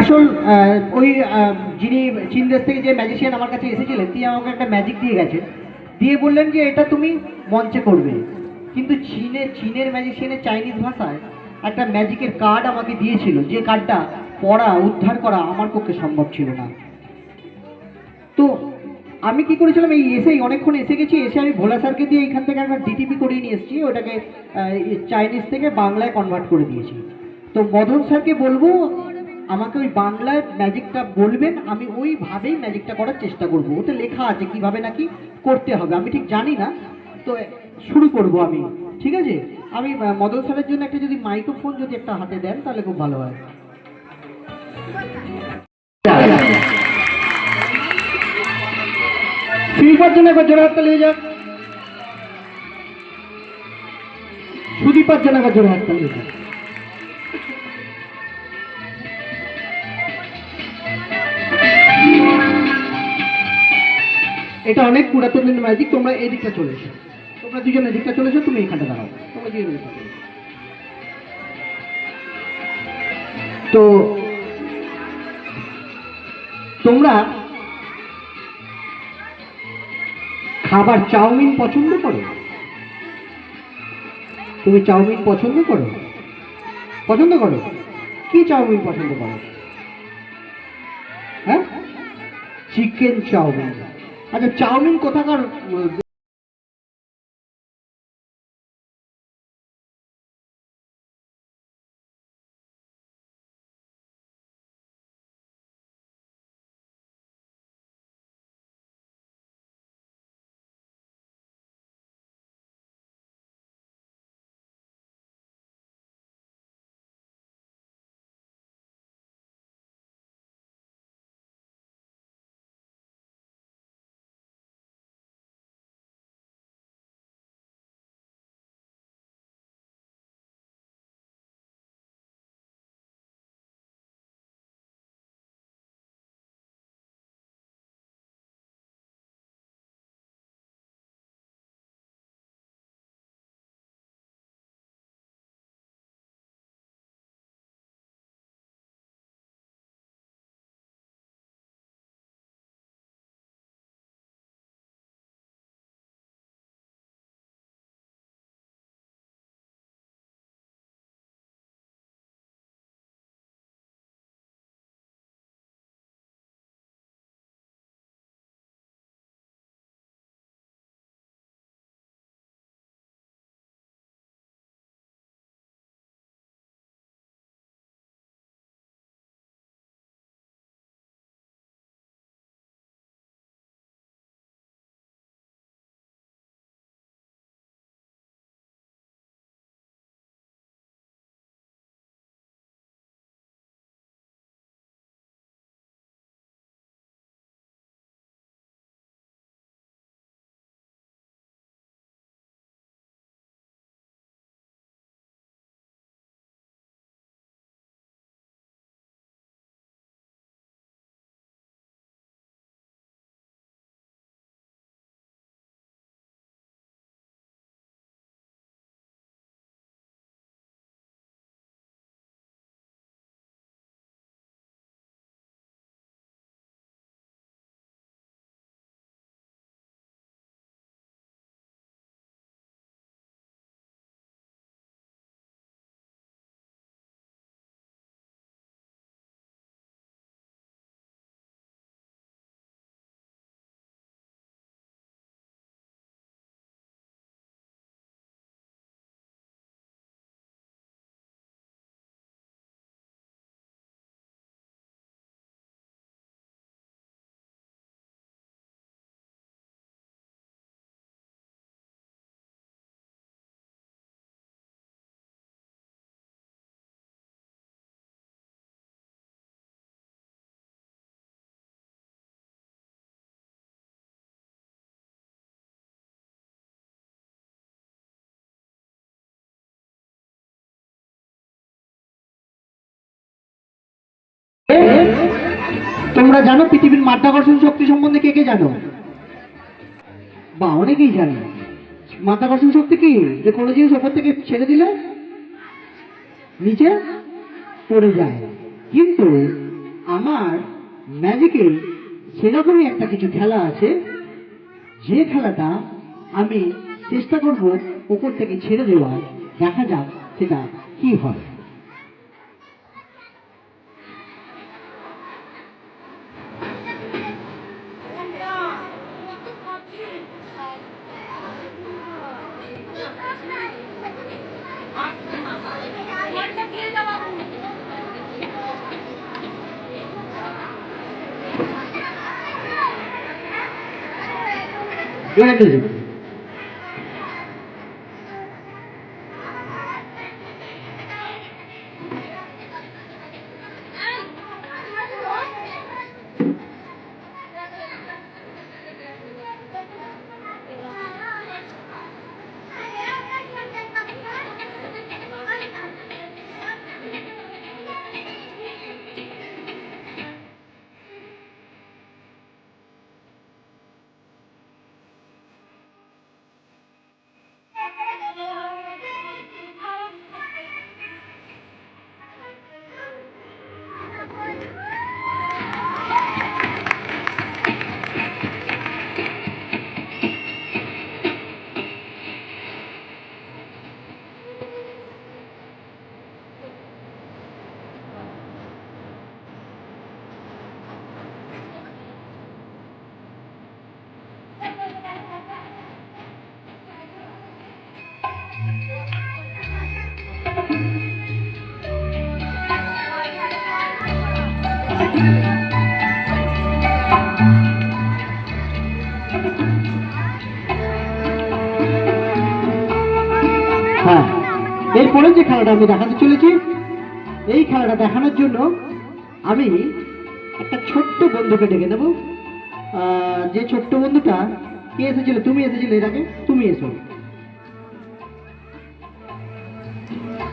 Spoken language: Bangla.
আসল ওই যিনি চীন দেশ থেকে যে ম্যাজিশিয়ান আমার কাছে এসেছিলেন, তিনি আমাকে একটা ম্যাজিক দিয়ে গেছেন। দিয়ে বললেন যে, এটা তুমি মঞ্চে করবে। কিন্তু চীনের চীনের ম্যাজিশিয়ানের চাইনিজ ভাষায় একটা ম্যাজিকের কার্ড আমাকে দিয়েছিল, যে কার্ডটা পড়া, উদ্ধার করা আমার পক্ষে সম্ভব ছিল না। তো আমি কি করেছিলাম, এই এসেই, অনেকক্ষণ এসে গেছি, এসে আমি ভোলা স্যারকে দিয়ে এখান থেকে একটা ডিটিপি করিয়ে নিয়ে এসেছি, ওটাকে চাইনিজ থেকে বাংলায় কনভার্ট করে দিয়েছি। তো মদন স্যারকে বলব আমাকে ওই বাংলায় ম্যাজিকটা বলবেন, আমি ওইভাবেই ম্যাজিকটা করার চেষ্টা করব। ওতে লেখা আছে কীভাবে নাকি করতে হবে, আমি ঠিক জানি না। তো শুরু করব আমি, ঠিক আছে? আমি মদন স্যারের জন্য একটা যদি মাইক্রোফোন যদি একটা হাতে দেন, তাহলে খুব ভালো হয়। শিল্পার জন্য একবার জোরে হাতটা লেগে যাক। সুদীপার জন্য একবার জোরে হাতটা লেগে যাক। এটা অনেক পুরাতন ম্যাজিক তোমরা এদিকটা চলে এসো। তোমরা দুজন এদিকটা চলে এসো, তুমি এখানটা দাঁড়াও। তোমরা দুজন তো তোমরা খাবার চাউমিন পছন্দ করো? তুমি চাউমিন পছন্দ করো? পছন্দ করো? কি চাউমিন পছন্দ করো? হ্যাঁ? Chicken chowmein. আচ্ছা চাউমিন কোথাকার তোমরা জানো পৃথিবীর মাধ্যাকর্ষণ শক্তি সম্বন্ধে কে কে জানো? বা, অনেকেই জানে। মাধ্যাকর্ষণ শক্তি কি? যে কোনো জিনিস ওপর থেকে ছেড়ে দিলে নিচে পড়ে যায়। কিন্তু আমার ম্যাজিকে সেরকমই একটা কিছু খেলা আছে। যে খেলাটা আমি চেষ্টা করব ওপর থেকে ছেড়ে দেওয়ার। দেখা যাক সেটা কি হয়। এবারে music। হ্যাঁ এরপরে যে খেলাটা আমি দেখাতে চলেছি, এই খেলাটা দেখানোর জন্য আমি একটা ছোট্ট বন্ধুকে ডেকে নেব। যে ছোট্ট বন্ধুটা কে এসেছিল, তুমি এসেছিলে এর আগে, তুমি এসো।